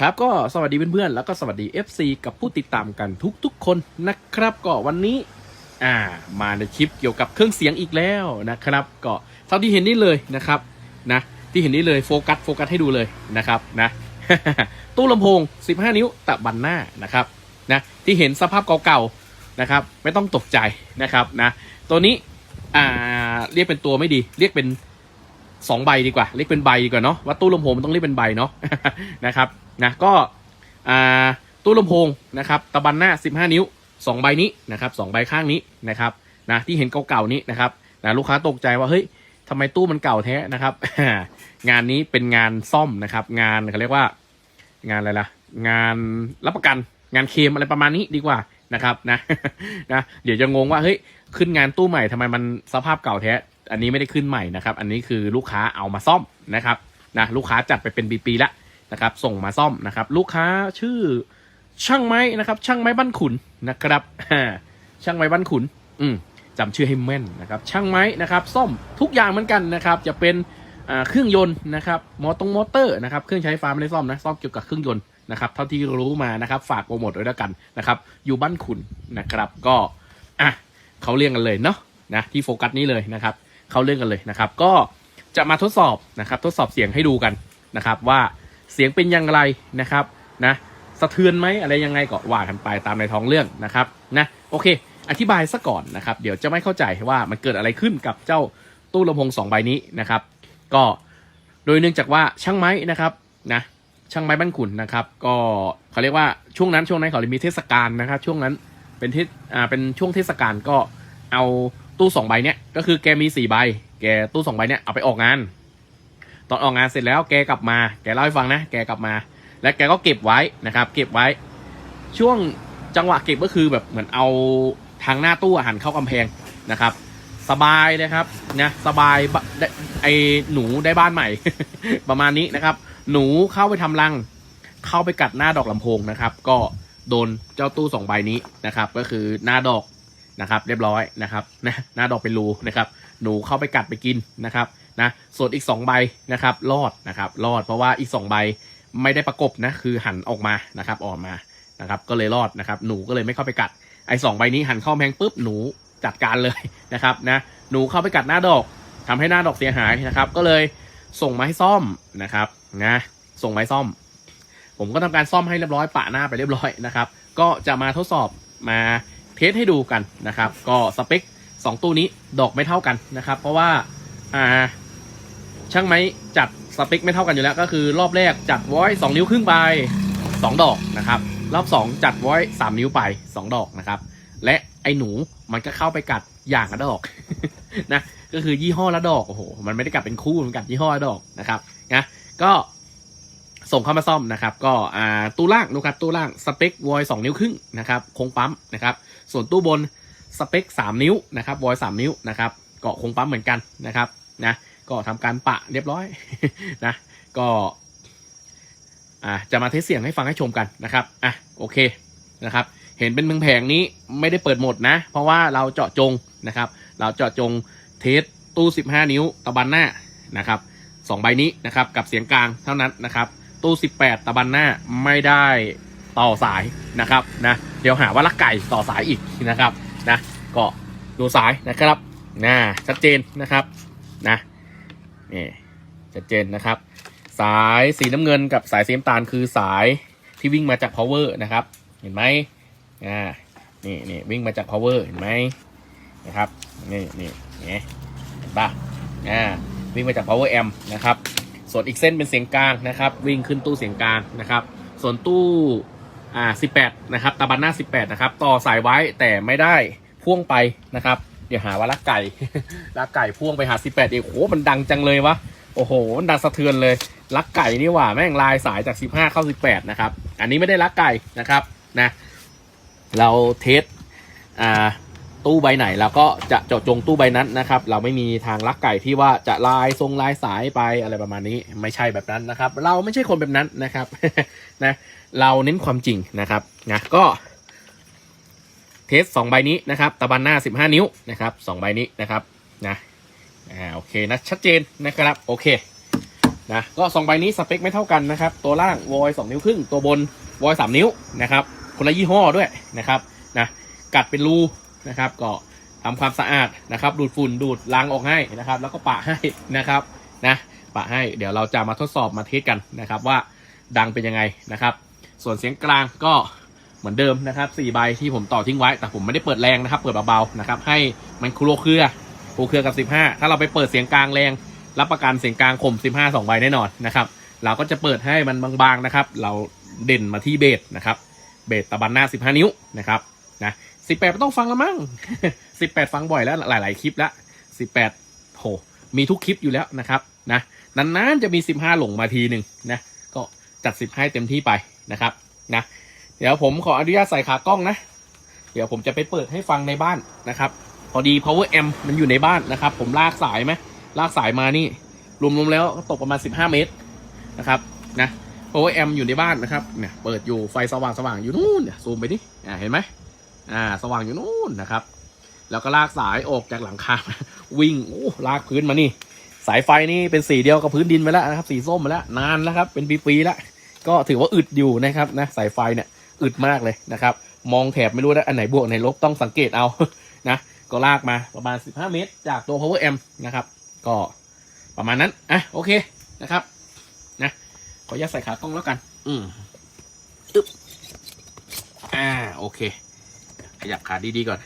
ครับก็สวัสดีเพื่อนๆแล้วก็สวัสดี FC กับผู้ติดตามกันทุกๆคนนะครับก็วันนี้อ่ามาในคลิปเกี่ยวกับเครื่องเสียงอีกแล้วนะครับ ก็เท่าที่เห็นนี่เลยนะครับนะที่เห็นนี่เลยโฟกัสโฟกัสให้ดูเลยนะครับนะตู้ลำโพง 15 นิ้วตะบันหน้านะครับนะที่เห็นสภาพเก่าๆนะครับ ไม่ต้องตกใจนะครับนะตัวนี้อ่าเรียกเป็นตัวไม่ดี เรียกเป็น สองใบดีกว่าเรียกเป็นใบดีกว่าเนาะว่าตู้ลำโพงมันต้องเรียกเป็นใบเนาะนะครับนะก็อ่าตู้ลำโพงนะครับตะบันหน้า 15 นิ้ว 2 ใบนี้นะครับสองใบข้างนี้นะครับนะที่เห็นเก่าๆนี้นะครับนะลูกค้าตกใจว่าเฮ้ยทำไมตู้มันเก่าแท้นะครับ งานนี้เป็นงานซ่อมนะครับ งานเขาเรียกว่า งานอะไรล่ะ งานรับประกัน งานเคลมอะไรประมาณนี้ดีกว่านะครับนะนะเดี๋ยวจะงงว่าเฮ้ยขึ้นงานตู้ใหม่ทำไมมันสภาพเก่าแท้ อันนี้ไม่ได้ขึ้นใหม่นะครับ อันนี้คือลูกค้าเอามาซ่อมนะครับนะลูกค้าจัดไปเป็นปีๆแล้วนะครับ ส่งมาซ่อมนะครับ ลูกค้าชื่อช่างไม้นะครับ ช่างไม้บ้านขุนนะครับช่างไม้บ้านขุน อืมจำชื่อให้แม่นนะครับ ช่างไม้นะครับซ่อมทุกอย่างเหมือนกันนะครับ จะเป็นเครื่องยนต์นะครับมอตรงมอเตอร์นะครับเครื่องใช้ไฟฟ้าไม่ได้ซ่อมนะซ่อมเกี่ยวกับเครื่องยนต์นะครับเท่าที่รู้มานะครับฝากโปรโมทไว้แล้วกันนะครับ อยู่บ้านขุนนะครับก็อะเขาเรียงกันเลยเนาะนะที่โฟกัสนี้เลยนะครับ เขาเรื่องกันเลยนะครับ ก็จะมาทดสอบนะครับ ทดสอบเสียงให้ดูกันนะครับ ว่าเสียงเป็นอย่างไรนะครับนะสะเทือนไหมอะไรยังไงก็ว่ากันไปตามในท้องเรื่องนะครับนะโอเค อธิบายซะก่อนนะครับ เดี๋ยวจะไม่เข้าใจว่ามันเกิดอะไรขึ้นกับเจ้าตู้ลำโพงสองใบนี้นะครับ ก็โดยเนื่องจากว่าช่างไม้นะครับนะช่างไม้บ้านขุนนะครับ ก็เขาเรียกว่าช่วงนั้นช่วงนั้นเขาเลยมีเทศกาลนะครับ ช่วงนั้นเป็นเทศอ่าเป็นช่วงเทศกาลก็เอา ตู้สองใบเนี้ยก็คือแกมีสี่ใบ แกตู้สองใบเนี้ยเอาไปออกงาน ตอนออกงานเสร็จแล้วแกกลับมา แกเล่าให้ฟังนะ แกกลับมา และแกก็เก็บไว้นะครับ เก็บไว้ ช่วงจังหวะเก็บก็คือแบบเหมือนเอาทางหน้าตู้อะหันเข้ากำแพงนะครับ สบายเลยครับนะสบายได้ไอหนูได้บ้านใหม่ ประมาณนี้นะครับ หนูเข้าไปทำรัง เข้าไปกัดหน้าดอกลำโพงนะครับ ก็โดนเจ้าตู้สองใบนี้นะครับ ก็คือหน้าดอก นะครับเรียบร้อยนะครับนะหน้าดอกเป็นรูนะครับหนูเข้าไปกัดไปกินนะครับนะส่วนอีกสองใบนะครับรอดนะครับรอดเพราะว่าอีกสองใบไม่ได้ประกบนะคือหันออกมานะครับออกมานะครับก็เลยรอดนะครับหนูก็เลยไม่เข้าไปกัดไอ้สองใบนี้หันเข้าแพงปุ๊บหนูจัดการเลยนะครับนะหนูเข้าไปกัดหน้าดอกทำให้หน้าดอกเสียหายนะครับ ก็เลยส่งมาให้ซ่อมนะครับนะส่งมาให้ซ่อม ผมก็ทำการซ่อมให้เรียบร้อยปะหน้าไปเรียบร้อยนะครับ ก็จะมาทดสอบมา เทสให้ดูกันนะครับ ก็สเปคสองตู้นี้ดอกไม่เท่ากันนะครับ เพราะว่าอ่าช่างไม้จัดสเปคไม่เท่ากันอยู่แล้ว ก็คือรอบแรกจัดไว้สองนิ้วครึ่งไปสองดอกนะครับ รอบสองจัดไว้สามนิ้วไปสองดอกนะครับ และไอ้หนูมันก็เข้าไปกัดอย่างละดอกนะก็คือยี่ห้อละดอกโอ้โหมันไม่ได้กัดเป็นคู่มันกัดยี่ห้อละดอกนะครับนะก็ ส่งเข้ามาซ่อมนะครับ ก็อ่าตู้ล่างนะครับตู้ล่างสเปควอยสองนิ้วครึ่งนะครับโครงปั๊มนะครับ ส่วนตู้บนสเปค 3 นิ้วนะครับวอย3นิ้วนะครับเกาะคงปั๊มเหมือนกันนะครับนะก็ทำการปะเรียบร้อยนะก็อ่าจะมาเทสเสียงให้ฟังให้ชมกันนะครับอะโอเคนะครับ เห็นเป็นแผงนี้ไม่ได้เปิดหมดนะ เพราะว่าเราเจาะจงนะครับ เราเจาะจงเทสตู้ 15 นิ้วตะบันหน้านะครับสองใบนี้นะครับกับเสียงกลางเท่านั้นนะครับ ตู้ 18 ตะบันหน้าไม่ได้ต่อสายนะครับนะเดี๋ยวหาว่าลักไก่ต่อสายอีกนะครับนะก็ดูสายนะครับนะชัดเจนนะครับนะนี่ชัดเจนนะครับ สายสีน้ำเงินกับสายสีน้ำตาลคือสายที่วิ่งมาจาก power นะครับ เห็นไหมอ่านี่นี่วิ่งมาจาก power เห็นไหมนะครับนี่นี่นี่เห็นปะอ่าวิ่งมาจาก power amp นะครับ ส่วนอีกเส้นเป็นเสียงกลางนะครับ วิ่งขึ้นตู้เสียงกลางนะครับ ส่วนตู้อ่า18 นะครับตาบันหน้า 18 นะครับ ต่อสายไว้แต่ไม่ได้พ่วงไปนะครับ เดี๋ยวหาว่าลักไก่ลักไก่พ่วงไปหา 18 เองโอ้โหมันดังจังเลยวะโอ้โหมันดังสะเทือนเลยลักไก่นี่หว่าแม่งลายสายจาก 15 เข้า 18 นะครับ อันนี้ไม่ได้ลักไก่นะครับนะ เราเทสอ่า ตู้ใบไหนเราก็จะเจาะจงตู้ใบนั้นนะครับ เราไม่มีทางลักไก่ที่ว่าจะลายทรงลายสายไปอะไรประมาณนี้ ไม่ใช่แบบนั้นนะครับ เราไม่ใช่คนแบบนั้นนะครับนะเราเน้นความจริงนะครับนะก็เทสสองใบนี้นะครับตะบันหน้า 15 นิ้วนะครับสองใบนี้นะครับนะอ่าโอเคนะชัดเจนนะครับโอเคนะก็สองใบนี้สเปคไม่เท่ากันนะครับ ตัวล่างวอยสองนิ้วครึ่งตัวบนวอยสามนิ้วนะครับคนละยี่ห้อด้วยนะครับนะกัดเป็นรู นะครับก็ทำความสะอาดนะครับ ดูดฝุ่นดูดล้างออกให้นะครับ แล้วก็ปะให้นะครับนะปะให้เดี๋ยวเราจะมาทดสอบมาเทสกันนะครับว่าดังเป็นยังไงนะครับ ส่วนเสียงกลางก็เหมือนเดิมนะครับสี่ใบที่ผมต่อทิ้งไว้ แต่ผมไม่ได้เปิดแรงนะครับ เปิดเบาๆนะครับ ให้มันครัวเครือครัวเครือกับ 15 ถ้าเราไปเปิดเสียงกลางแรง รับประกันเสียงกลางคม15 2ใบแน่นอนนะครับ เราก็จะเปิดให้มันบางๆนะครับ เราเด่นมาที่เบสนะครับ เบสตะบันหน้า 15 นิ้วนะครับนะ 18ไม่ต้องฟังละมั้ง18ฟังบ่อยแล้วหลาย ๆ คลิปแล้ว18โหมีทุกคลิปอยู่แล้วนะครับนะนานๆจะมี15หลงมาทีหนึ่งนะก็จัด10ให้เต็มที่ไปนะครับนะเดี๋ยวผมขออนุญาตใส่ขากล้องนะ เดี๋ยวผมจะไปเปิดให้ฟังในบ้านนะครับ พอดี power amp มันอยู่ในบ้านนะครับ ผมลากสายไหมลากสายมานี่รวมๆแล้วตกประมาณ 15 เมตรนะครับนะ power amp อยู่ในบ้านนะครับเนี่ยเปิดอยู่ไฟสว่างสว่างๆอยู่นู่นเนี่ยซูมไปดิอ่าเห็นไหม อ่า สว่างอยู่นู่นนะครับ แล้วก็ลากสายออกจากหลังคาวิ่งโอ้ลากพื้นมานี่ สายไฟนี่เป็นสีเดียวกับพื้นดินไปแล้วนะครับ สีส้มมาแล้วนานแล้วครับ เป็นปีๆแล้วก็ถือว่าอึดอยู่นะครับนะสายไฟเนี่ยอึดมากเลยนะครับ มองแถบไม่รู้นะอันไหนบวกอันไหนลบต้องสังเกตเอานะก็ลากมาประมาณ 15 เมตร จากตัว power amp นะครับ ก็ประมาณนั้นอะโอเคนะครับนะขออนุญาตใส่ขากล้องแล้วกัน อืมอึ๊บอ่าโอเค ขยับขาดีๆก่อน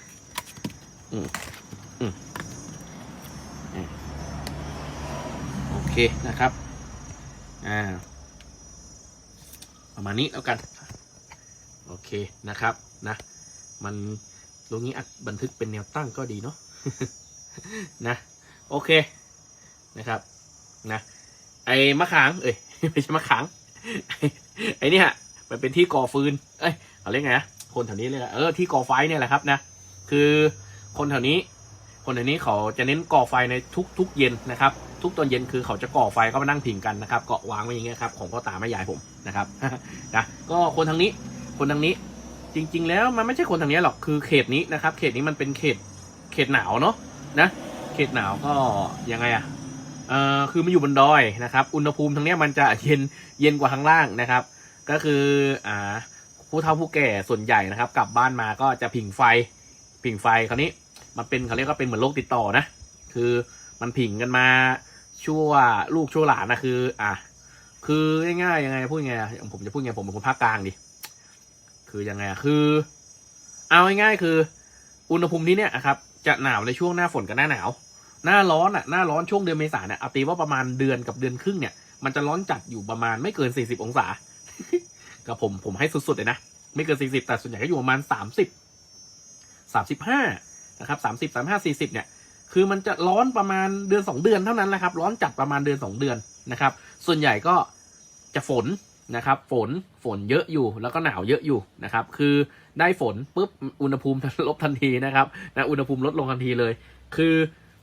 อืมอืมโอเคนะครับ อ่า ประมาณนี้แล้วกัน โอเคนะครับนะ มันตรงนี้อัดบันทึกเป็นแนวตั้งก็ดีเนาะนะ โอเคนะครับ นะ ไอ้มะขาง เอ้ยไม่ใช่มะขางไอ้นี่ฮะมันเป็นที่ก่อฟืน เอ้ยเขาเรียกไงนะ คนแถวนี้เรียกอะเออที่ก่อไฟเนี่ยแหละครับนะคือคนแถวนี้ คนแถวนี้เขาจะเน้นก่อไฟในทุกทุกเย็นนะครับ ทุกตอนเย็นคือเขาจะก่อไฟก็มานั่งผิงกันนะครับเกาะวางไว้อย่างเงี้ยครับของพ่อตาแม่ยายผมนะครับนะก็คนทางนี้ คนทางนี้ จริง ๆ แล้วมันไม่ใช่คนทางนี้หรอกคือเขตนี้นะครับ เขตนี้มันเป็นเขตเขตหนาวเนาะนะเขตหนาวก็ยังไงอะเอ่อคือมันอยู่บนดอยนะครับ อุณหภูมิทางเนี้ยมันจะเย็นเย็นกว่าข้างล่างนะครับ ก็คืออ่า ผู้เฒ่าผู้แก่ส่วนใหญ่นะครับ กลับบ้านมาก็จะผิงไฟ ผิงไฟคราวนี้ มันเป็นเขาเรียกว่าเป็นเหมือนโรคติดต่อนะ คือมันผิงกันมาชั่วลูกชั่วหลานนะคือ อะคือง่ายๆยังไงพูดไงผมจะพูดไงผมเป็นคนภาคกลางดิคือยังไงคือ เอาง่ายๆคือ อุณหภูมินี้เนี่ยครับ จะหนาวในช่วงหน้าฝนกับหน้าหนาว หน้าร้อนอะหน้าร้อนช่วงเดือนเมษาเนี่ยเอาตีว่าประมาณเดือนกับเดือนครึ่งเนี่ยมันจะร้อนจัดอยู่ประมาณไม่เกิน 40 องศา กับผมผมให้สุดๆเลยนะ ไม่เกิน40แต่ส่วนใหญ่ก็อยู่ประมาณ30 35นะครับ30 35 40เนี่ยคือมันจะร้อนประมาณเดือน2เดือนเท่านั้นแหละครับ ร้อนจัดประมาณเดือน2เดือนนะครับ ส่วนใหญ่ก็จะฝนนะครับ ฝนฝนเยอะอยู่แล้วก็หนาวเยอะอยู่นะครับ คือได้ฝนปุ๊บอุณหภูมิลดทันทีนะครับนะอุณหภูมิลดลงทันทีเลย คือ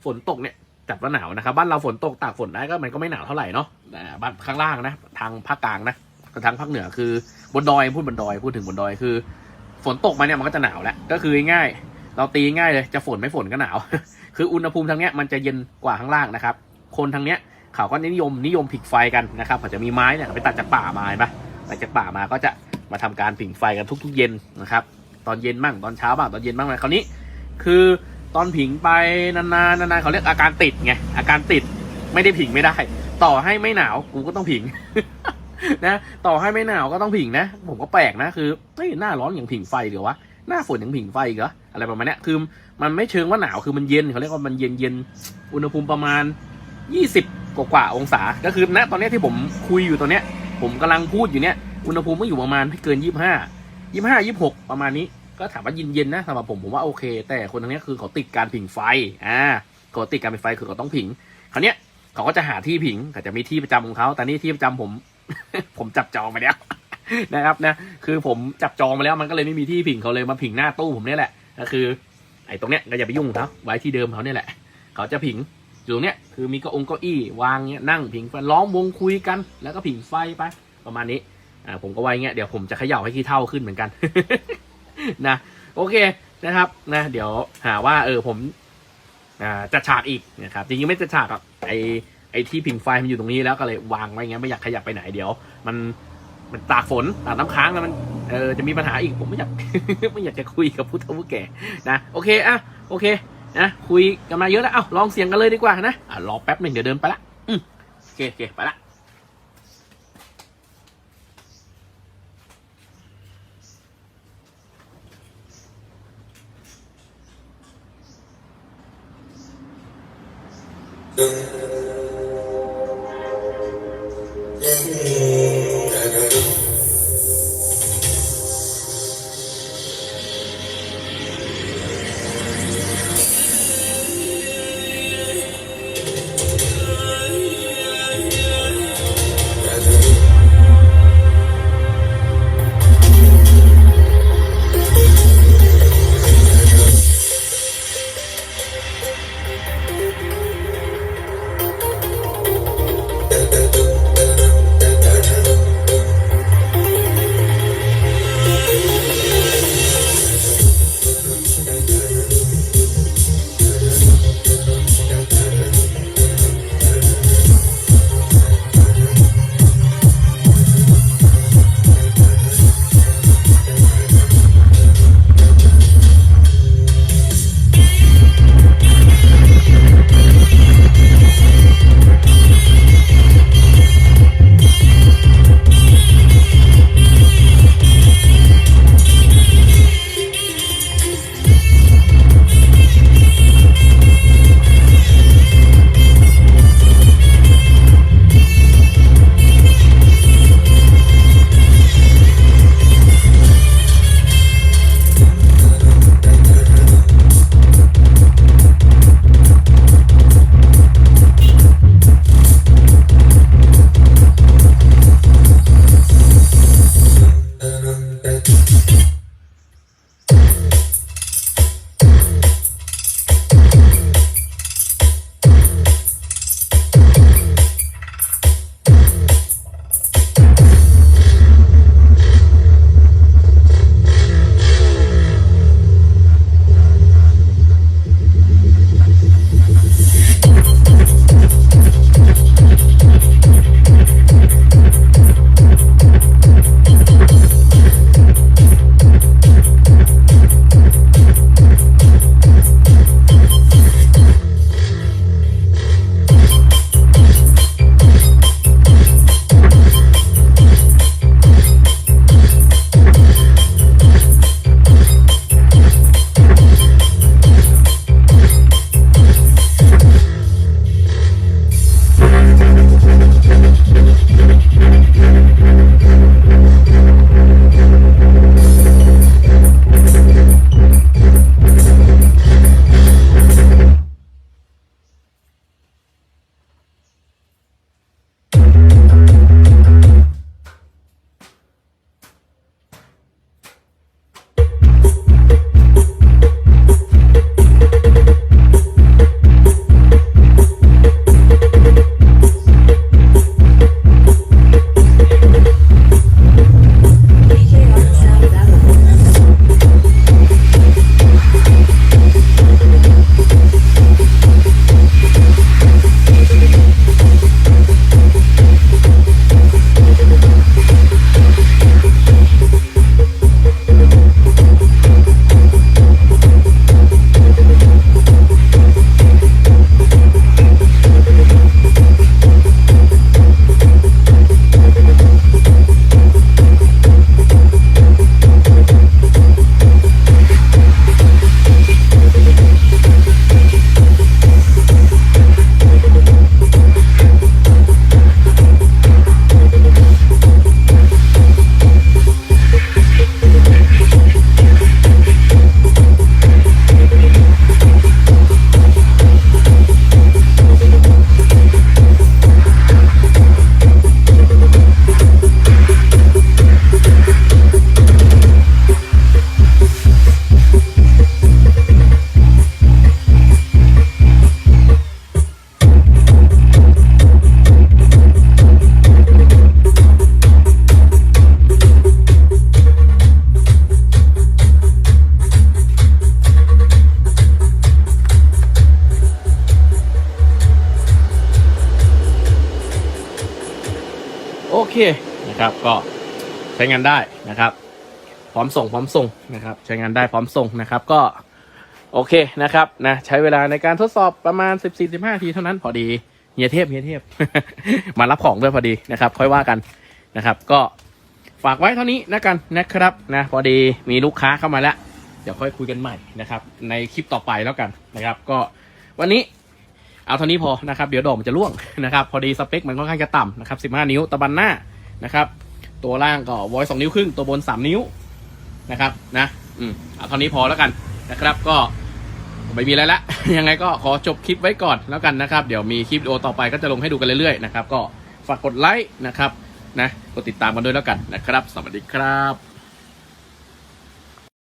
ฝนตกเนี่ยจัดว่าหนาวนะครับ บ้านเราฝนตกตากฝนได้ก็มันก็ไม่หนาวเท่าไหร่เนาะบ้านข้างล่างนะ ทางภาคกลางนะ ทางภาคเหนือคือบนดอยพูดบนดอยพูดถึงบนดอยคือ ฝนตกมาเนี่ยมันก็จะหนาวแล้วก็คือง่ายเราตีง่ายเลยจะฝนไม่ฝนก็หนาว คืออุณหภูมิทางเนี้ยมันจะเย็นกว่าข้างล่างนะครับ คนทางเนี้ยเขาก็นิยมนิยมผิงไฟกันนะครับเขาจะมีไม้เนี่ยไปตัดจากป่ามาเห็นปะตัดจากป่ามาก็จะมาทำการผิงไฟกันทุก ๆ เย็นนะครับ ตอนเย็นบ้างตอนเช้าบ้างตอนเย็นบ้างนะคราวนี้ คือตอนผิงไปนานๆนานๆเขาเรียกอาการติดไงอาการติดไม่ได้ผิงไม่ได้ ต่อให้ไม่หนาวกูก็ต้องผิง นะต่อให้ไม่หนาวก็ต้องผิงนะ ผมก็แปลกนะคือเฮ้ยหน้าร้อนอย่างผิงไฟเหรอวะหน้าฝนอย่างผิงไฟเหรออะไรประมาณนี้คือมันไม่เชิงว่าหนาวคือมันเย็นเขาเรียกว่ามันเย็นเย็นอุณหภูมิประมาณยี่สิบกว่าองศา ก็คือณตอนนี้ที่ผมคุยอยู่ตอนเนี้ย ผมกำลังพูดอยู่เนี้ยอุณหภูมิก็อยู่ประมาณไม่เกินยี่ห้ายี่ห้ายี่หกประมาณนี้ก็ถามว่าเย็นๆนะสำหรับผมผมว่าโอเค แต่คนทางนี้คือเขาติดการผิงไฟอ่าเขาติดการผิงไฟคือเขาต้องผิงคราวเนี้ยเขาก็จะหาที่ผิงเขาจะมีที่ประจำของเขาแต่นี่ที่ประจำผม ผมจับจองไปแล้วนะครับนะคือผมจับจองมาแล้วมันก็เลยไม่มีที่ผิงเขาเลยมาผิงหน้าตู้ผมเนี่ยแหละก็คือ ไอ้ตรงเนี้ยก็อย่าไปยุ่งเขาไว้ที่เดิมเขาเนี่ยแหละ เขาจะผิงอยู่ตรงเนี้ยคือมีก้าองเก้าอี้วางเนี้ยนั่งผิงไฟล้อมวงคุยกัน แล้วก็ผิงไฟไปประมาณนี้อ่าผมก็ไว้เงี้ยเดี๋ยวผมจะเขย่าให้ขี้เท่าขึ้นเหมือนกันนะโอเคนะครับนะเดี๋ยวหาว่าเออผมอ่าจัดฉากอีกนะครับจริงๆไม่จัดฉากหรอกไอ ไอ้ที่พิงไฟมันอยู่ตรงนี้แล้วก็เลยวางไว้อย่างเงี้ยไม่อยากขยับไปไหนเดี๋ยว มันมันตากฝนตากน้ำค้างแล้วมันเออจะมีปัญหาอีกผมไม่อยาก ไม่อยากจะคุยกับผู้เฒ่าผู้แก่นะโอเคอะโอเคนะคุยกันมาเยอะแล้วเอ้าลองเสียงกันเลยดีกว่านะอะรอแป๊บหนึ่งเดี๋ยวเดินไปละอืมโอเคโอเคไปละ คนะครับก็ใช้งานได้นะครับ พร้อมส่งพร้อมส่งนะครับ ใช้งานได้พร้อมส่งนะครับก็โอเคนะครับนะใช้เวลาในการทดสอบประมาณ 14-15นาทีเท่านั้นพอดีเฮียเทพเฮียเทพ มารับของด้วยพอดีนะครับ ค่อยว่ากันนะครับ ก็ฝากไว้เท่านี้นะกันนะครับนะพอดีมีลูกค้าเข้ามาแล้ว เดี๋ยวค่อยคุยกันใหม่นะครับ ในคลิปต่อไปแล้วกันนะครับ ก็วันนี้ เอาเท่านี้พอนะครับเดี๋ยวดอกมันจะร่วงนะครับพอดีสเปคมันค่อนข้างจะต่ำนะครับ15 นิ้วตะบันหน้านะครับ ตัวล่างก็วอยสองนิ้วครึ่งตัวบน 3 นิ้วนะครับนะอืมเอาเท่านี้พอแล้วกันนะครับก็ไม่มีอะไรละ ยังไงก็ขอจบคลิปไว้ก่อนแล้วกันนะครับ เดี๋ยวมีคลิปวิดีโอต่อไปก็จะลงให้ดูกันเรื่อยๆนะครับก็ฝากกดไลค์นะครับนะกดติดตามกันด้วยแล้วกันนะครับ สวัสดีครับ